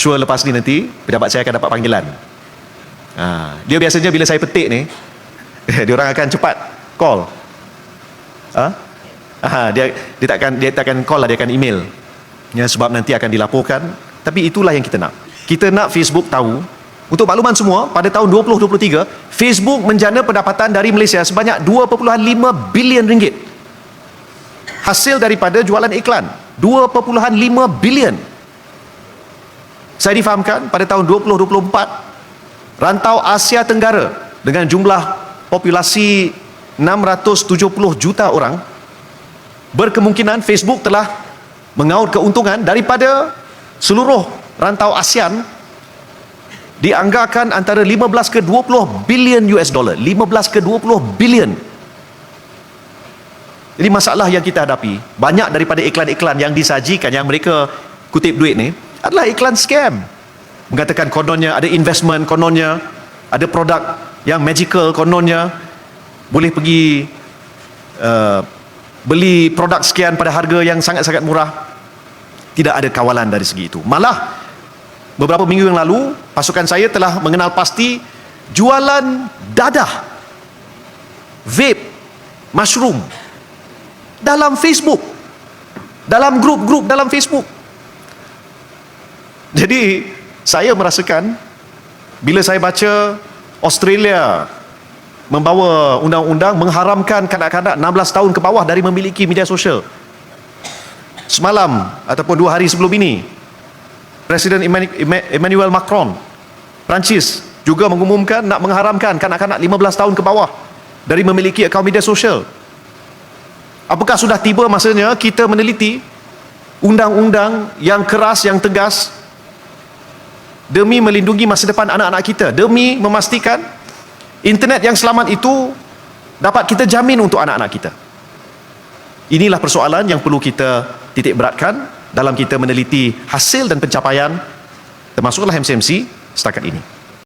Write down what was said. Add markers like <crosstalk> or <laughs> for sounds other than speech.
sure lepas ni nanti pejabat saya akan dapat panggilan. Ha, dia biasanya bila saya petik ni, <laughs> dia orang akan cepat call. Ha? Ha, dia dia takkan dia takkan call lah, dia akan email. Ya, sebab nanti akan dilaporkan. Tapi itulah yang kita nak. Kita nak Facebook tahu untuk makluman semua, pada tahun 2023, Facebook menjana pendapatan dari Malaysia sebanyak 2.5 bilion ringgit. Hasil daripada jualan iklan, 2.5 bilion. Saya difahamkan pada tahun 2024, rantau Asia Tenggara dengan jumlah populasi 670 juta orang, berkemungkinan Facebook telah mengaut keuntungan daripada seluruh rantau ASEAN dianggarkan antara 15 ke 20 bilion US dollar. 15 ke 20 bilion. Jadi masalah yang kita hadapi banyak daripada iklan-iklan yang disajikan yang mereka kutip duit ni adalah iklan scam. Mengatakan kononnya ada investment kononnya ada produk yang magical kononnya. Boleh pergi uh, beli produk sekian pada harga yang sangat-sangat murah. Tidak ada kawalan dari segi itu. Malah beberapa minggu yang lalu pasukan saya telah mengenal pasti jualan dadah vape mushroom dalam Facebook. Dalam grup-grup dalam Facebook jadi saya merasakan bila saya baca Australia membawa undang-undang mengharamkan kanak-kanak 16 tahun ke bawah dari memiliki media sosial. Semalam ataupun dua hari sebelum ini Presiden Emmanuel Macron Perancis juga mengumumkan nak mengharamkan kanak-kanak 15 tahun ke bawah dari memiliki akaun media sosial. Apakah sudah tiba masanya kita meneliti undang-undang yang keras yang tegas demi melindungi masa depan anak-anak kita. Demi memastikan internet yang selamat itu dapat kita jamin untuk anak-anak kita. Inilah persoalan yang perlu kita titik beratkan dalam kita meneliti hasil dan pencapaian termasuklah MCMC setakat ini